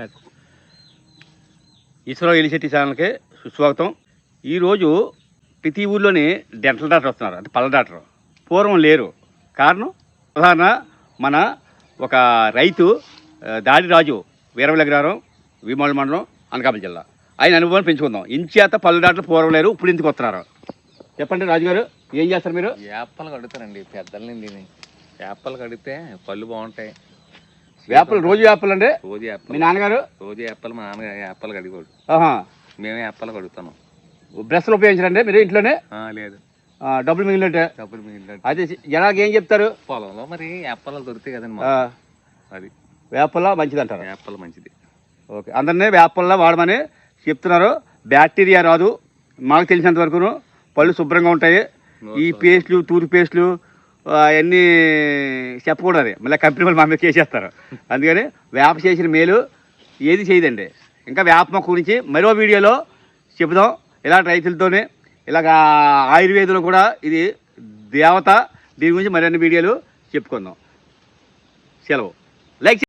కాదు ఇస్రో ఎలిశెట్టి ఛానల్కి సుస్వాగతం. ఈరోజు ప్రతి ఊర్లోని డెంటల్ డాక్టర్ వస్తున్నారు. అంటే పళ్ళ డాక్టర్. పూర్వం లేరు. కారణం? ఉదాహరణ మన ఒక రైతు దాడిరాజు దాడి రాజు వీరవలగ్రహారం మండలం అనకాపల్లి జిల్లా. ఆయన అనుభవాన్ని పెంచుకుందాం. ఇంచేత పళ్ళ డాక్టర్ పూర్వం లేరు ఇప్పుడు ఇంటికి వస్తున్నారు? చెప్పండి రాజుగారు ఏం చేస్తారు మీరు? వేపలు కడుగుతారండి పెద్దలని నుండి కడిగితే పళ్ళు బాగుంటాయి. వేపలు రోజు వేపలు అండి? రోజు మీ వేపలు నాన్నగారు? రోజు వేపలు మా నాన్న వేపలు కడిగోడు మేమే వేపలు కడుగుతాను బ్రష్లు ఉపయోగించరండి మీరు ఇంట్లోనే? లేదు. డబ్బులు మిగిలినట్టే? డబ్బులు మిగిలిన అయితే జనాకి ఏం చెప్తారు? పొలంలో మరి వేపలు దొరుకుతాయి కదండి. అది. వేపల మంచిది అంటారు వేపలు మంచిది. ఓకే. అందరినీ వేపల్లా వాడమని చెప్తున్నారు. బ్యాక్టీరియా రాదు. మాకు తెలిసినంత వరకును. పళ్ళు శుభ్రంగా ఉంటాయి. ఈ పేస్ట్లు టూత్ పేస్ట్లు అవన్నీ చెప్పకూడదు మళ్ళీ కంపెనీ వాళ్ళు మా మీద చేసేస్తారు అందుకని వేప చేసిన మేలు ఏది చేయదండి. ఇంకా వేప మొక్క గురించి మరో వీడియోలో చెబుదాం. ఇలాంటి రైతులతోనే ఇలాగ ఆయుర్వేదంలో కూడా ఇది దేవత దీని గురించి మరిన్ని వీడియోలు చెప్పుకుందాం. సెలవు. లైక్